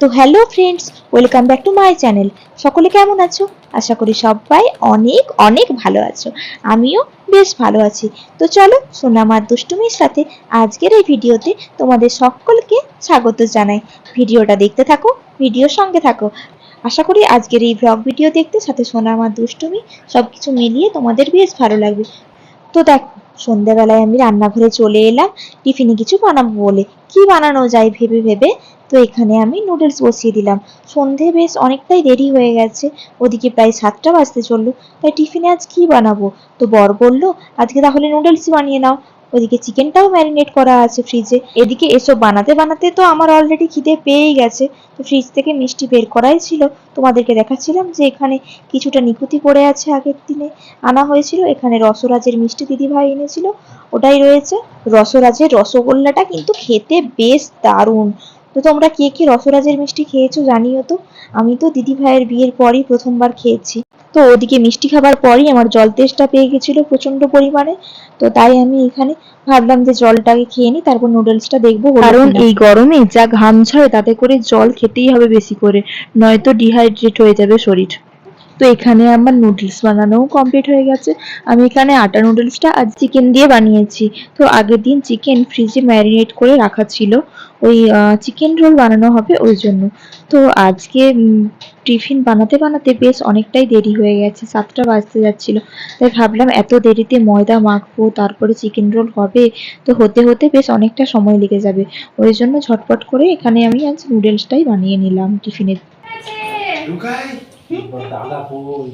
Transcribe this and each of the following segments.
তো hello friends welcome back to my channel সকলে কেমন আছো? আশা করি সবাই অনেক অনেক ভালো আছো। আমিও বেশ ভালো আছি। তো চলো সোনামার দুষ্টুমির সাথে আজকের এই ভিডিওতে তোমাদের সকলকে স্বাগত জানাই। ভিডিওটা দেখতে থাকো, ভিডিওর সঙ্গে থাকো। আশা করি আজকের এই ব্লগ ভিডিও দেখতে সাথে সোনামার দুষ্টুমি সবকিছু মিলিয়ে তোমাদের বেশ ভালো লাগবে। তো দেখো, সন্ধ্যাবেলায় আমি রান্নাঘরে চলে এলাম, টিফিনে কিছু বানাবো বলে। কি বানানো যায় ভেবে ভেবে তো এখানে আমি নুডলস বসিয়ে দিলাম। সন্ধে বেশ অনেকটাই দেরি হয়ে গেছে, ওদিকে প্রায় সাতটা বাজতে চলল। তাই টিফিনে আজ কি বানাবো? তো বর বলল, আজকে তাহলে নুডলসই বানিয়ে নাও। ওদিকে চিকেনটাও ম্যারিনেট করা আছে ফ্রিজে এদিকে এসব বানাতে বানাতে তো আমার অলরেডি খিদে পেয়েই গেছে। তো ফ্রিজ থেকে মিষ্টি বের করাই ছিল। তোমাদেরকে দেখাচ্ছিলাম যে এখানে কিছুটা নিকুতি পড়ে আছে আগের দিনে। আনা হয়েছিল, এখানে রসরাজের মিষ্টি দিদিভাই এনেছিল। ওটাই রয়েছে। রসরাজের রসগোল্লাটা কিন্তু খেতে বেশ দারুণ। তো তোমরা কে কে রসরাজের মিষ্টি খেয়েছো জানিও তো। আমি তো দিদি ভাইয়ের বিয়ের পরই প্রথমবার খেয়েছি। তো ওদিকে মিষ্টি খাবার পরই আমার জল তেষ্টা পেয়ে গেছিল প্রচণ্ড পরিমাণে। তো তাই আমি এখানে ভাবলাম যে জলটাকে খেয়ে নিই তারপর নুডলসটা দেখব কারণ এই গরমে যা ঘাম ঝরে তাতে করে জল খেতেই হবে বেশি করে নয়তো ডিহাইড্রেট হয়ে যাবে শরীর। তো এখানে আমার নুডলস বানানোও কমপ্লিট হয়ে গেছে। আমি এখানে আটা নুডলসটা আজ চিকেন দিয়ে বানিয়েছি। তো আগের দিন চিকেন ফ্রিজে ম্যারিনেট করে রাখা ছিল। ওই চিকেন রোল বানানো হবে ওই জন্য। তো আজকে টিফিন বানাতে বানাতে বেশ অনেকটাই দেরি হয়ে গেছে। সাতটা বাজতে যাচ্ছিল। তাই ভাবলাম এত দেরিতে ময়দা মাখবো তারপরে চিকেন রোল হবে তো হতে হতে বেশ অনেকটা সময় লেগে যাবে। ওই জন্য ঝটপট করে এখানে আমি আজ নুডলসটাই বানিয়ে নিলাম টিফিনের লুকাই দাদা কই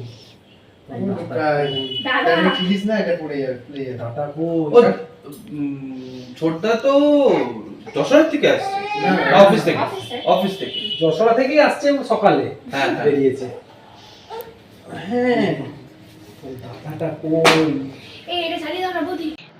ছোটদা তো যশোরের থেকে আসছে। অফিস থেকে। অফিস? থেকে। যশোরা থেকেই আসছে সকালে। হ্যাঁ, হ্যাঁ। বেরিয়েছে। হ্যাঁ। দাদাটা কই?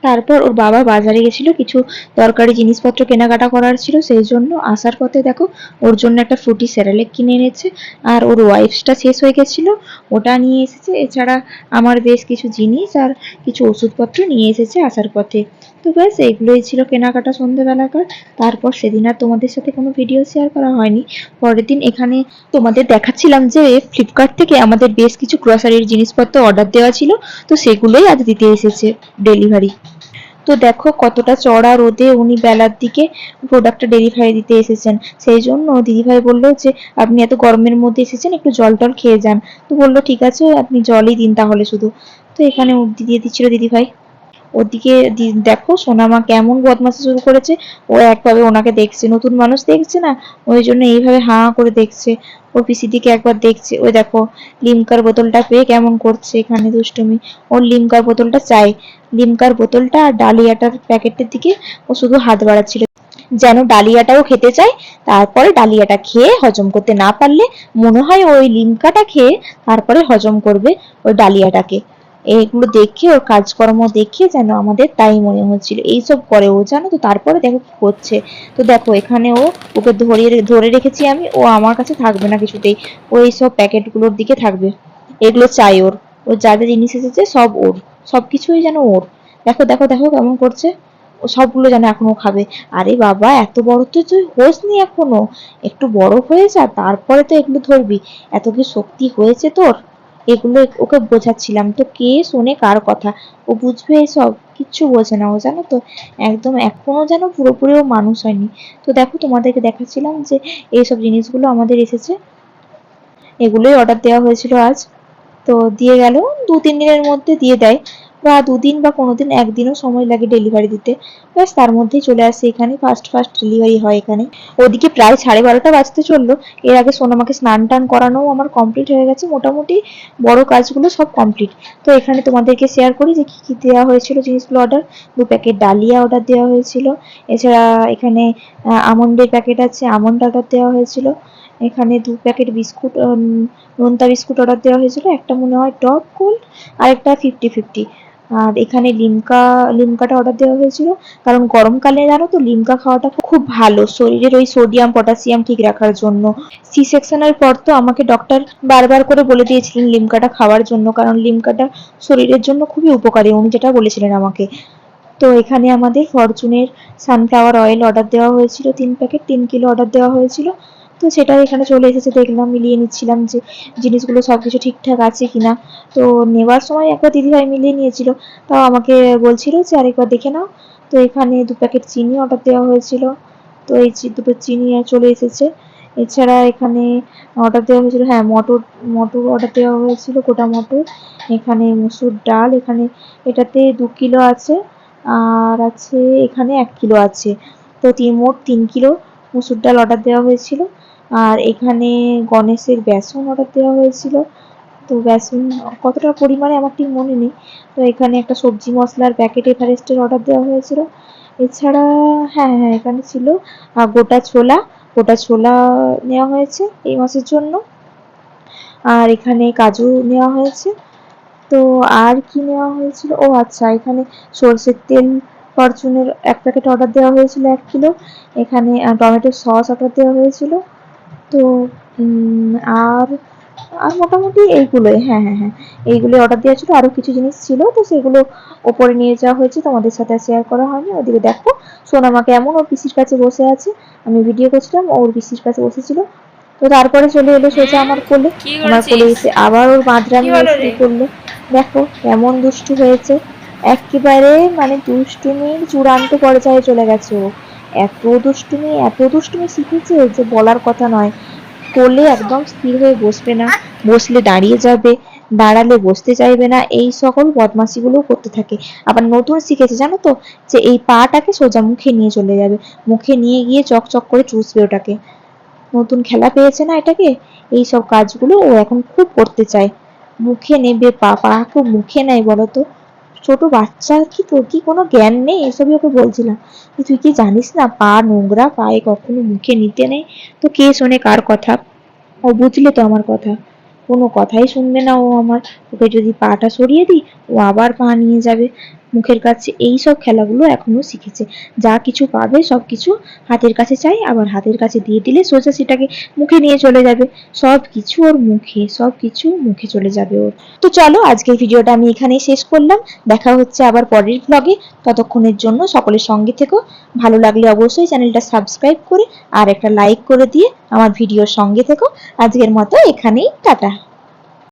তারপর ওর বাবা বাজারে গেছিল, কিছু দরকারি জিনিসপত্র কেনাকাটা করার ছিল, সেই জন্য আসার পথে দেখো ওর জন্য একটা ফ্রুটি স্যারালেক কিনে এনেছে, আর ওর ওয়াইফসটা শেষ হয়ে গেছিল, ওটা নিয়ে এসেছে, এছাড়া আমার বেশ কিছু জিনিস আর কিছু ওষুধপত্র নিয়ে এসেছে আসার পথে। তো ব্যাস, এগুলোই ছিল কেনাকাটা সন্ধ্যেবেলাকার তারপর সেদিন আর তোমাদের সাথে কোনো ভিডিও শেয়ার করা হয়নি। পরের দিন এখানে তোমাদের দেখাচ্ছিলাম যে ফ্লিপকার্ট থেকে আমাদের বেশ কিছু গ্রসারির জিনিসপত্র অর্ডার দেওয়া ছিল, তো সেগুলোই আজ দিতে এসেছে ডেলিভারি তো দেখো কতটা চড়া রোদে উনি বেলার দিকে প্রোডাক্টটা ডেলিভারি দিতে এসেছেন। সেই জন্য দিদিভাই বলল যে, আপনি এত গরমের মধ্যে এসেছেন, একটু জল টল খেয়ে যান। তো বলল, ঠিক আছে, আপনি জলই দিন তাহলে শুধু। তো এখানে দিয়ে দিচ্ছিল দিদিভাই ওদিকে দেখো সোনামা কেমন বদমাশি শুরু করেছে। ও একভাবে ওনাকে দেখছে, নতুন মানুষ দেখছে না? ওই জন্য এইভাবে হাঁ করে দেখছে। ও পিসির দিকে একবার দেখছে। ওই দেখো, লিমকার বোতলটা পেয়ে কেমন করছে এখানে দুষ্টুমি। ওর লিমকার বোতলটা চাই। লিমকার বোতলটা আর ডালিয়াটার প্যাকেটের দিকে ও শুধু হাত বাড়াচ্ছিল। যেন ডালিয়াটাও খেতে চায়, তারপরে ডালিয়াটা খেয়ে হজম করতে না পারলে মনে হয় ওই লিমকাটা খেয়ে তারপরে হজম করবে ওই ডালিয়াটাকে। এইগুলো দেখে, ওর কাজকর্ম দেখে যেন আমাদের তাই মনে হচ্ছিল। এইসব করে ও জানো তো, তারপরে দেখো কি করছে তো দেখো, এখানে ও, ওকে ধরিয়ে ধরে রেখেছি আমি, ও আমার কাছে থাকবে না কিছুতেই। ও এইসব প্যাকেটগুলোর দিকে থাকবে। এগুলো চাই ওর। ওর যা যা জিনিস এসেছে সব ওর। সব কিছুই যেন ওর। দেখো দেখো দেখো কেমন করছে। ও সবগুলো যেন এখনও খাবে। আরে বাবা, এত বড় তো তুই হোস নি এখনও। একটু বড় হয়ে যা, তারপরে তো এগুলো ধরবি। এত কি শক্তি হয়েছে তোর? এগুলো ওকে বোঝাচ্ছিলাম। তো কে শোনে কার কথা? ও বুঝবে এসব কিচ্ছু বোঝে না ও, জানো তো? একদম এখনও যেন পুরোপুরি ও মানুষ হয়নি। তো দেখো, তোমাদেরকে দেখাচ্ছিলাম যে এইসব জিনিসগুলো আমাদের এসেছে। এগুলোই অর্ডার দেওয়া হয়েছিল আজ। তো দিয়ে গেল। দু তিন দিনের মধ্যে দিয়ে দেয়। বা দুদিন বা কোনোদিন একদিনও সময় লাগে ডেলিভারি দিতে। ব্যাস, তার মধ্যেই চলে আসে এখানে ফার্স্ট ফার্স্ট ডেলিভারি হয় এখানে। ওদিকে প্রায় সাড়ে বারোটা বাজতে চলল। এর আগে সোনামাকে স্নান টান করানোও আমার কমপ্লিট হয়ে গেছে। মোটামুটি বড় কাজগুলো সব কমপ্লিট তো এখানে তোমাদেরকে শেয়ার করি যে কী কী দেওয়া হয়েছিল জিনিসগুলো অর্ডার দু প্যাকেট ডালিয়া অর্ডার দেওয়া হয়েছিল। এছাড়া এখানে আমন্ডের প্যাকেট আছে, আমন্ড অর্ডার দেওয়া হয়েছিল। এখানে দু প্যাকেট বিস্কুট নোনতা বিস্কুট অর্ডার দেওয়া হয়েছিল। একটা মনে হয় টপ গোল্ড আর একটা ফিফটি ফিফটি আর এখানে লিমকা, লিমকাটা অর্ডার দেওয়া হয়েছিল। কারণ গরমকালে জানো তো, লিমকা খাওয়াটা খুব ভালো। শরীরের ওই সোডিয়াম পটাশিয়াম ঠিক রাখার জন্য। সি সেকশনের পর তো আমাকে ডক্টর বারবার করে বলে দিয়েছিলেন লিমকাটা খাওয়ার জন্য, কারণ লিমকাটা শরীরের জন্য খুবই উপকারী। উনি যেটা বলেছিলেন আমাকে। তো এখানে আমাদের ফরচুনের সানফ্লাওয়ার অয়েল অর্ডার দেওয়া হয়েছিল, তিন প্যাকেট তিন কিলো অর্ডার দেওয়া হয়েছিল। তো সেটাই এখানে চলে এসেছে, দেখলাম, মিলিয়ে নিচ্ছিলাম যে জিনিসগুলো সব কিছু ঠিকঠাক আছে কিনা। তো নেওয়ার সময় একবার দিদিভাই মিলিয়ে নিয়েছিল, তাও আমাকে বলছিল যে আরেকবার দেখে নাও। তো এখানে দু প্যাকেট চিনি অর্ডার দেওয়া হয়েছিল, তো এই দুটো চিনি চলে এসেছে। এছাড়া এখানে অর্ডার দেওয়া হয়েছিল হ্যাঁ মটর মটর অর্ডার দেওয়া হয়েছিল, গোটা মটর। এখানে মুসুর ডাল, এখানে এটাতে দু কিলো আছে, আর আছে এখানে এক কিলো আছে। তো তিন, মোট তিন কিলো। মুসুর ডাল অর্ডার দেওয়া হয়েছিল। আর এখানে গণেশের বেসন অর্ডার দেওয়া হয়েছিল। তো বেসন কতটা পরিমাণে আমার ঠিক মনে নেই। তো এখানে একটা সবজি মশলার প্যাকেট এভারেস্টের অর্ডার দেওয়া হয়েছিল। এছাড়া হ্যাঁ হ্যাঁ এখানে ছিল গোটা ছোলা। গোটা ছোলা নেওয়া হয়েছে এই মাসের জন্য। আর এখানে কাজু নেওয়া হয়েছে। তো আর কি নেওয়া হয়েছিল? ও আচ্ছা এখানে সরষের তেল ফরচুনের এক প্যাকেট অর্ডার দেওয়া হয়েছিল এক কিলো। এখানে টমেটো সস অর্ডার দেওয়া হয়েছিল। তো আর আর মোটামুটি এইগুলোই। হ্যাঁ হ্যাঁ হ্যাঁ। এইগুলোই অর্ডার দেওয়া ছিল। আরও কিছু জিনিস ছিল। তো সেগুলো ওপরে নিয়ে যাওয়া হয়েছে। তোমাদের সাথে শেয়ার করা হয়নি। ওদিকে দেখো সোনামাকে এমন ওর পিসির কাছে বসে আছে। আমি ভিডিও করছিলাম। ওর পিসির কাছে বসেছিল। তো তারপরে চলে এলো সোজা আমার কোলে। আমার কোলে এসে আবার ওর বাঁধরামি করল। দেখো এমন দুষ্টু হয়েছে। একেবারে মানে দুষ্টুমির চূড়ান্ত পর্যায়ে চলে গেছে ও। এত দুষ্টুমি এত দুষ্টুমি শিখেছে যে বলার কথা নয়। কোলে একদম স্থির হয়ে বসবে না, বসলে দাঁড়িয়ে যাবে, দাঁড়ালে বসতে চাইবে না, এই সকল বদমাশিগুলো করতে থাকে। আবার নতুন শিখেছে জানো তো, যে এই পাটাকে সোজা মুখে নিয়ে চলে যাবে। মুখে নিয়ে গিয়ে চকচক করে চুষবে ওটাকে। নতুন খেলা পেয়েছে না এটাকে? এই সব কাজগুলো ও এখন খুব করতে চায়। মুখে নেবে পা পা খুব মুখে নেয় বলো তো। ছোট বাচ্চা, কি তোর কি কোনো জ্ঞান নেই? এসবই ওকে বলছিলাম। তুই কি জানিস না, পা নোংরা, পায়ে কখনো মুখে নিতে নেই? তো কে শোনে কার কথা? ও বুঝলে তো আমার কথা। কোনো কথাই শুনবে না ও আমার। ওকে যদি পাটা সরিয়ে দিই, ও আবার পা নিয়ে যাবে। মুখের কাছে এই সব খেলাগুলো এখনও শিখেছে। যা কিছু পাবে, সব কিছু হাতের কাছে চাই, আবার হাতের কাছে দিয়ে দিলে সোজা সেটাকে মুখে নিয়ে চলে যাবে। সব কিছু ওর মুখে, সব কিছু মুখে চলে যাবে ওর। তো চলো, আজকের ভিডিওটা আমি এখানেই শেষ করলাম। দেখা হচ্ছে আবার পরের ব্লগে ততক্ষণের জন্য সকলের সঙ্গে থেকো। ভালো লাগলে অবশ্যই চ্যানেলটা সাবস্ক্রাইব করে আর একটা লাইক করে দিয়ে আমার ভিডিওর সঙ্গে থেকো। আজকের মতো এখানেই, টাটা।